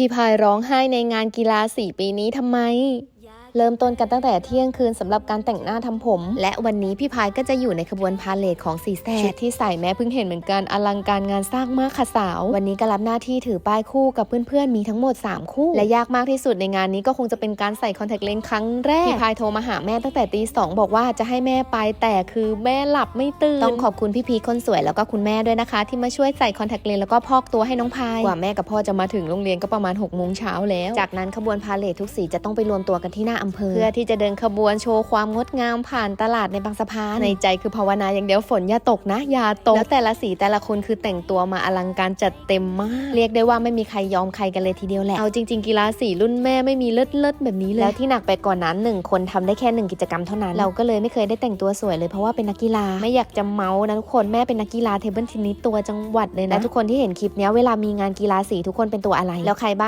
พี่พายร้องไห้ในงานกีฬาสีปีนี้ทำไม เริ่มต้นกันตั้งแต่เที่ยงคืนสำหรับการแต่งหน้าทำผม และวันนี้พี่พายก็จะอยู่ในขบวนพาเลทของสีแสดชุดที่ใส่แม่เพิ่งเห็นเหมือนกันอลังการงานสร้างมากค่ะสาว วันนี้ก็รับหน้าที่ถือป้ายคู่กับเพื่อนๆมีทั้งหมด 3 คู่ และยากมากที่สุดในงานนี้ก็คงจะเป็นการใส่คอนแทคเลนส์ครั้งแรกพี่พายโทรมาหาแม่ตั้งแต่ตีสองบอกว่าจะให้แม่ไปแต่คือแม่หลับไม่ตื่นต้องขอบคุณพี่พีคคนสวยแล้วก็คุณแม่ด้วยนะคะ ที่มาช่วยใส่คอนแทคเลนส์แล้วก็พอกตัวให้น้องพายกว่าแม่กับพ่อจะมาถึงโรงเรียนก็ประมาณ6กโมงเช้าแล้ว จากนั้นขบวนพาเลททุกสีจะต้องไปรวมตัวกันที่หน้าอำเภอ เพื่อที่จะเดินขบวนโชว์ความงดงามผ่านตลาดในบางสะพานในใจคือภาวนาอย่างเดียวฝนอย่าตกนะอย่าตกแล้วแต่ละสีแต่ละคนคือแต่งตัวมาอลังการจัดเต็มมาก เรียกได้ว่าไม่มีใครยอมใครกันเลยทีเดียวแหละเอาจริง ๆ กีฬาสีรุ่นแม่ไม่มีเลิศเลิศๆแบบนี้เลยแล้วที่หนักไปกว่านนั้นหนึ่งคนทำได้แค่หนึ่งกิจกรรมเท่านั้นเราก็เลยไม่เคยได้แต่งตัวสวยเลยเพราะว่าเป็นนักกีฬาไม่อยากจะเมาส์นะทุกคนแม่เป็นนักกีฬาเทเบิลเทนนิสตัวจังหวัดเลยนะและทุกคนที่เห็นคลิปเนี้ยเวลามีงานกีฬาสีทุกคนเป็นตัวอะไรแล้วใครบ้าง